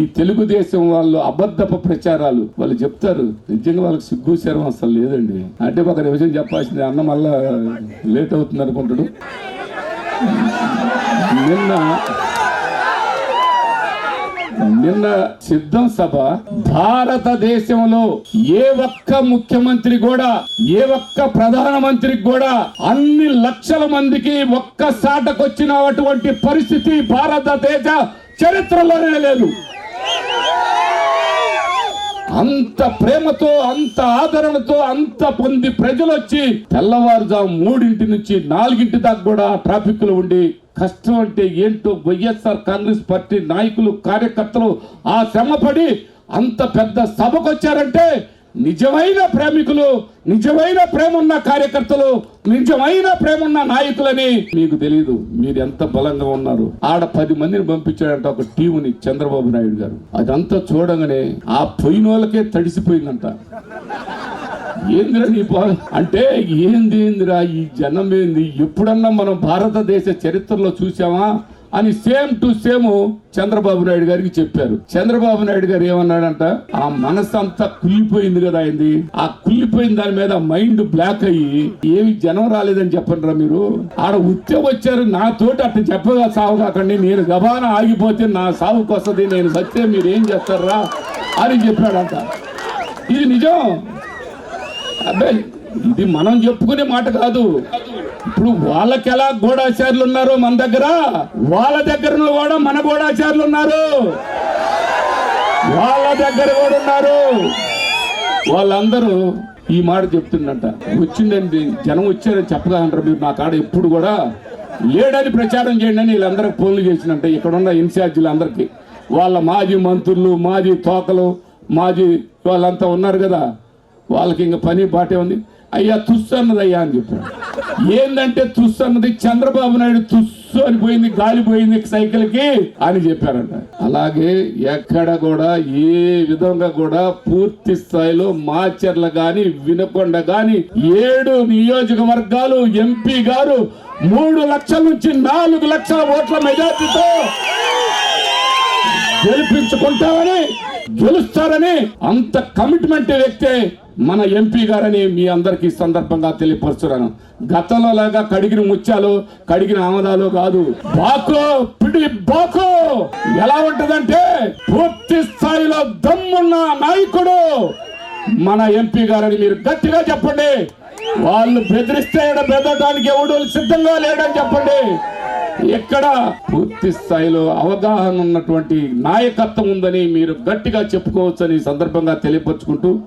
ఈ తెలుగుదేశం వాళ్ళు అబద్ధపు ప్రచారాలు వాళ్ళు చెప్తారు. నిజంగా వాళ్ళకి సిగ్గు శరం అసలు లేదండి. అంటే ఒక నిమిషం చెప్పాల్సింది అన్న మళ్ళా లేట్ అవుతుంది అనుకుంటాడు. నిన్న నిన్న సిద్ధం సభ భారతదేశంలో ఏ ఒక్క ముఖ్యమంత్రి కూడా ఏ ఒక్క ప్రధానమంత్రి కూడా అన్ని లక్షల మందికి ఒక్క సాటకొచ్చిన అటువంటి పరిస్థితి భారతదేశ చరిత్రలోనే లేదు. అంత ప్రేమతో అంత ఆదరణతో అంత పొంది ప్రజలు వచ్చి తెల్లవారుజాము మూడింటి నుంచి నాలుగింటి దాకా కూడా ట్రాఫిక్లో ఉండి కష్టం అంటే ఏంటో వైఎస్ఆర్ కాంగ్రెస్ పార్టీ నాయకులు కార్యకర్తలు ఆ శ్రమపడి అంత పెద్ద సభకు వచ్చారంటే నిజమైన ప్రేమికులు నిజమైన ప్రేమ ఉన్న కార్యకర్తలు నిజమైన ప్రేమ ఉన్న నాయకులని మీకు తెలియదు మీరు ఎంత బలంగా ఉన్నారు. ఆడ పది మందిని పంపించాడంట ఒక టీముని చంద్రబాబు నాయుడు గారు. అదంతా చూడగానే ఆ పోయిన వాళ్ళకే తడిసిపోయిందంట. ఏందిరా నీ బాధ అంటే ఏంది ఏందిరా ఈ జనం ఏంది ఎప్పుడన్నా మనం భారతదేశ చరిత్రలో చూసామా? అని same to same Chandrababu Naidu గారికి చెప్పారు. చంద్రబాబు నాయుడు గారు ఏమన్నాడంట? ఆ మనసు అంతా కుళ్ళిపోయింది కదా అయింది. ఆ కుళ్ళిపోయిన దాని మీద మైండ్ బ్లాక్ అయ్యి ఏమి జనం రాలేదని చెప్పండి మీరు? ఆడ ఉత్తే వచ్చారు నా తోటి అట్లా చెప్పగా సాగు కాకండి. నేను గబాన ఆగిపోతే నా సావుకు వస్తుంది నేను సత్తే మీరు ఏం చేస్తారా అని చెప్పాడంట. ఇది నిజం? అబ్బాయి ఇది మనం చెప్పుకునే మాట కాదు. ఇప్పుడు వాళ్ళకి ఎలా గూఢాచారులు ఉన్నారు మన దగ్గర? వాళ్ళ దగ్గర కూడా మన గూఢాచారులు ఉన్నారు. వాళ్ళ దగ్గర కూడా ఉన్నారు. వాళ్ళందరూ ఈ మాట చెప్తుందంట. వచ్చిందండి జనం వచ్చారని చెప్పగలరు అంటారు మీరు? నా కాడ ఎప్పుడు కూడా లేడని ప్రచారం చేయండి అని వీళ్ళందరికి ఫోన్లు చేసినంట. ఇక్కడ ఉన్న ఇన్ఛార్జీలు అందరికి వాళ్ళ మాజీ మంత్రులు మాజీ తోకలు మాజీ వాళ్ళంతా ఉన్నారు కదా. వాళ్ళకి ఇంకా పని బాటే ఉంది. అయ్యా తుస్సు అన్నదయ్యా అని చెప్పాడు ఏందంటే తుస్సు అన్నది? చంద్రబాబు నాయుడు తుస్సు అని పోయింది గాలి పోయింది సైకిల్కి అని చెప్పారంట. అలాగే ఎక్కడ కూడా ఏ విధంగా కూడా పూర్తి స్థాయిలో మాచర్ల గాని వినకొండ గాని ఏడు నియోజకవర్గాలు ఎంపీ గారు మూడు లక్షల నుంచి నాలుగు లక్షల ఓట్ల మెజార్టీతో గెలిపించుకుంటామని గెలుస్తారని అంత కమిట్మెంట్ వ్యక్తే మన ఎంపీ గారని మీ అందరికీ సందర్భంగా తెలియపరుచున్నాను. గతంలో లాగా కడిగిన ముత్యాలు కడిగిన ఆమదాలు కాదు. బాకో పిడి బాకో! ఎలా ఉంటదంటే పూర్తి స్థాయిలో దమ్మున్న నాయకుడు మన ఎంపీ గారని మీరు గట్టిగా చెప్పండి. వాళ్ళు బెదిరిస్తే ఈడ బెదరడానికి ఎవడు సిద్ధంగా లేడని చెప్పండి. ఎక్కడ పూర్తి స్థాయిలో అవగాహన ఉన్నటువంటి నాయకత్వం ఉందని మీరు గట్టిగా చెప్పుకోవచ్చని సందర్భంగా తెలియపరుచుకుంటూ